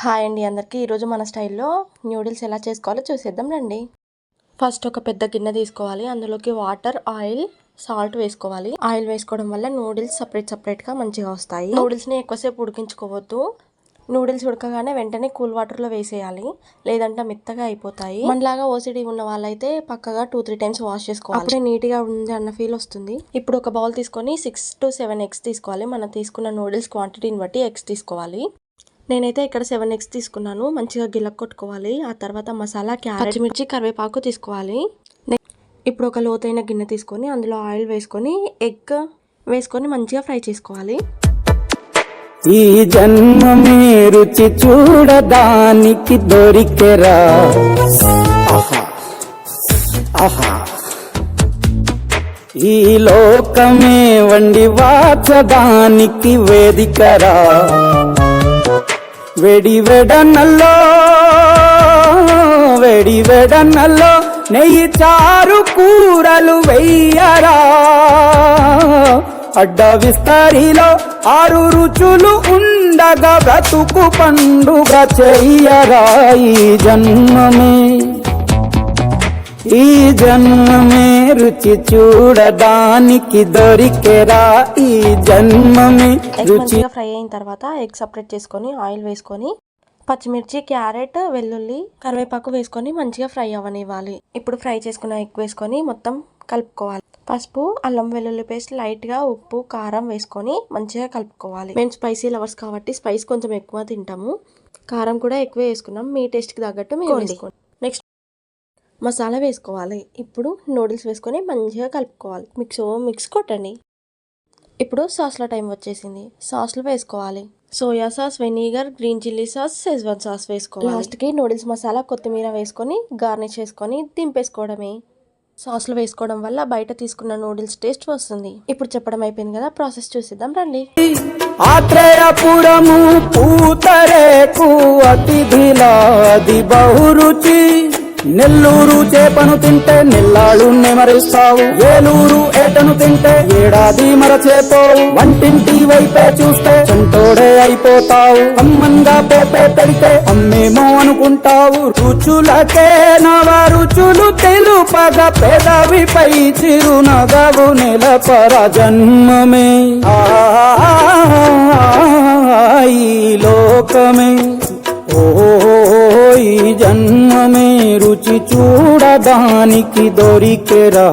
Hi అండి అందరికీ. ఈరోజు మన స్టైల్లో న్యూడిల్స్ ఎలా చేసుకోవాలో చూసేద్దాం రండి. ఫస్ట్ ఒక పెద్ద గిన్నె తీసుకోవాలి. అందులోకి వాటర్ ఆయిల్ సాల్ట్ వేసుకోవాలి. ఆయిల్ వేసుకోవడం వల్ల నూడిల్స్ సపరేట్ సపరేట్గా మంచిగా వస్తాయి. నూడిల్స్ని ఎక్కువసేపు ఉడికించుకోవద్దు. నూడిల్స్ ఉడకగానే వెంటనే కూల్ వాటర్లో వేసేయాలి. లేదంటే మెత్తగా అయిపోతాయి. మనలాగా ఓసిడి ఉన్న వాళ్ళైతే పక్కగా టూ త్రీ టైమ్స్ వాష్ చేసుకోవాలి. అప్పుడే నీట్గా ఉంది అన్న ఫీల్ వస్తుంది. ఇప్పుడు ఒక బౌల్ తీసుకొని సిక్స్ టు సెవెన్ ఎగ్స్ తీసుకోవాలి. మనం తీసుకున్న నూడిల్స్ క్వాంటిటీని బట్టి ఎగ్స్ తీసుకోవాలి. నేనైతే ఇక్కడ సెవెన్ ఎగ్స్ తీసుకున్నాను. మంచిగా గిల్లక్ కొట్టుకోవాలి. ఆ తర్వాత మసాలా క్యారెట్. పచ్చిమిర్చి కరివేపాకు తీసుకోవాలి. ఇప్పుడు ఒక లోతైన గిన్నె తీసుకొని అందులో ఆయిల్ వేసుకొని ఎగ్ వేసుకొని మంచిగా ఫ్రై చేసుకోవాలి. ఈ జన్మమే రుచి చూడడానికి దొరికెరా. ఆహా. ఆహా. ఈ లోకమే వండి వాచడానికి వేదికరా. వెడి వెడనల్లో వెడి వెడనల్లో నెయ్యి చారు కూరలు వెయ్యరా. అడ్డ విస్తరిలో ఆరు రుచులు ఉండగా బ్రతుకు పండుగ చెయ్యరా ఈ జన్మమే. ఈ జన్మమే రుచి చూడడానికి దొరికెరా? ఈ జన్మమే రుచి ఫ్రై అయిన తర్వాత ఎగ్ సపరేట్ చేసుకొని ఆయిల్ వేసుకొని పచ్చిమిర్చి క్యారెట్ వెల్లుల్లి కరివేపాకు వేసుకొని మంచిగా ఫ్రై అవ్వనివ్వాలి. ఇప్పుడు ఫ్రై చేసుకున్న ఎగ్ వేసుకొని మొత్తం కలుపుకోవాలి. పసుపు అల్లం వెల్లుల్లి పేస్ట్ లైట్గా ఉప్పు కారం వేసుకొని మంచిగా కలుపుకోవాలి. మేము స్పైసీ లవర్స్ కాబట్టి స్పైస్ కొంచెం ఎక్కువ తింటాము. కారం కూడా ఎక్కువ వేసుకున్నాం. మీ టేస్ట్కి తగ్గట్టు మీరు వేసుకోండి. మసాలా వేసుకోవాలి. ఇప్పుడు నూడిల్స్ వేసుకొని మంచిగా కలుపుకోవాలి. మిక్స్ మిక్స్ కొట్టండి. ఇప్పుడు సాస్ల టైం వచ్చేసింది. సాస్లు వేసుకోవాలి. Soya sauce vinegar green chilli sauce schezwan sauce వేసుకోవాలి. లాస్ట్కి నూడిల్స్ మసాలా కొత్తిమీర వేసుకొని గార్నిష్ చేసుకొని దింపేసుకోవడమే. సాస్లు వేసుకోవడం వల్ల బయట తీసుకున్న నూడిల్స్ టేస్ట్ వస్తుంది. ఇప్పుడు చెప్పడం అయిపోయింది కదా ప్రాసెస్ చూసిద్దాం రండి. ఆత్రేయపురము పూతరేకు అతిథిలాది బహురుచి నెల్లూరు చేపను తింటే నెల్లాళ్ళు నెమరిస్తావు. ఏలూరు ఏటను తింటే ఏడాది మరచేపోవు వంటింటి వైపే చూస్తే చంటోడే అయిపోతావు. అమ్మంగా పేపే పెడితే అమ్మేమో అనుకుంటావు. రుచులకే నవ రుచులు తెలుపగ పెదవిపై చిరునగవు నెలపర జన్మమే ఈ లోకమే. దానికి దొరికెరా?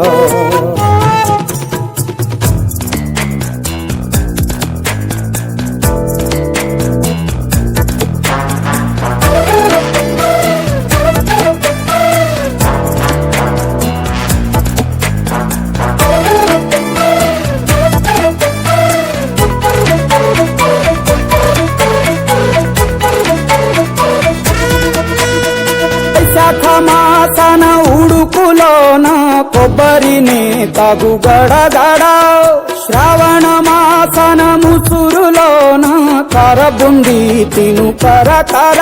శతమాసన ఉడుకులోన కొబ్బరిని తగు గడగడ శ్రావణ మాసన ముసురులోన కరబుండి తిను కరకర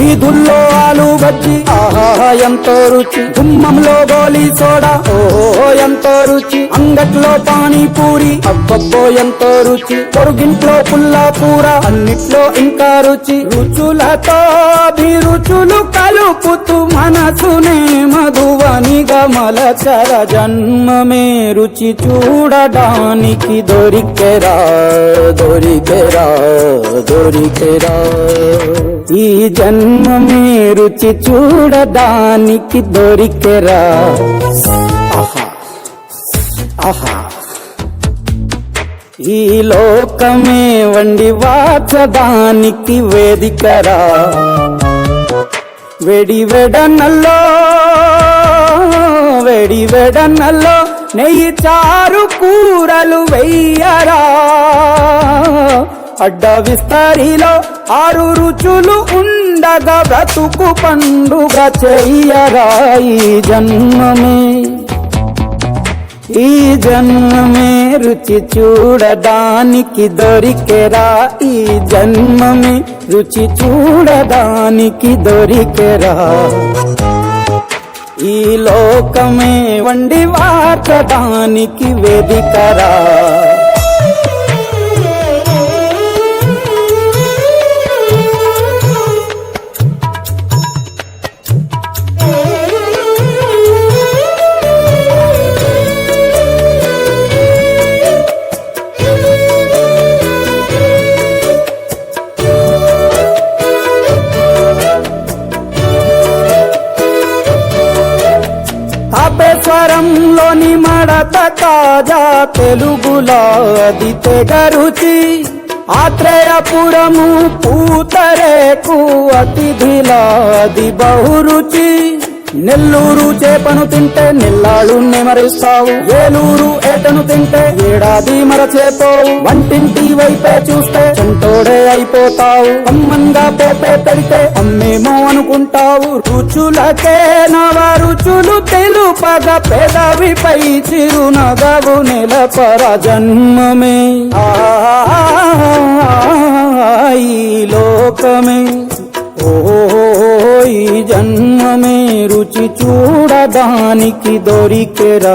వీధుల్లో ఆలు బజ్జి ఆహా ఎంతో రుచి. గుమ్మంలో గోలీ సోడా. ఓహో ఎంతో రుచి. అంగట్లో పానీపూరి. అబ్బబ్బో ఎంతో రుచి. పొరుగింట్లో పుల్లా కూర. అన్నిట్లో ఇంకా రుచి. రుచులతో అభిరుచులు కలుపుతూ మనసునే మలచర జన్మ మే రుచి చూడడానికి దొరికెరా దొరికెరా దొరికెరా. ఈ జన్మమే రుచి చూడడానికి దొరికెరా. ఆహా ఆహా. ఈ లోకమే వండి వాచడానికి వేదికరా. వెడి వెడనల్లో వెడి వెడనల్లో నెయ్యి చారు కూరలు వెయ్యరా. అడ్డ విస్తరిలో ఆరు రుచులు ఉండగా బ్రతుకు పండుగ చెయ్యరా ఈ జన్మమే. ఈ జన్మమే రుచి చూడడానికి దొరికెరా ఈ జన్మమే రుచి చూడడానికి దొరికెరా. ఈ లోకమే వండి వార్చడానికి వేదికరా. సాగరంలోని మడత తాజా తెలుగులా అది తెగ రుచి ఆత్రేయపురము పూతరేకు అతిథిలా అది బహురుచి. నెల్లూరు చేపను తింటే నెల్లాళ్ళు నెమరిస్తావు. ఏలూరు ఏటను తింటే ఏడాది మరచేపోవు. వంటింటి వైపే చూస్తే చెంటోడే అయిపోతావు. అమ్మంగా పోపే పెడితే అమ్మేమో అనుకుంటావు. రుచులకే నవ రుచులు తెలుపగ పెదవిపై చిరునగవు నెలపర జన్మమే ఆ ఈ లోకమే. ఈ జన్మమే రుచి చూడడానికి దొరికెరా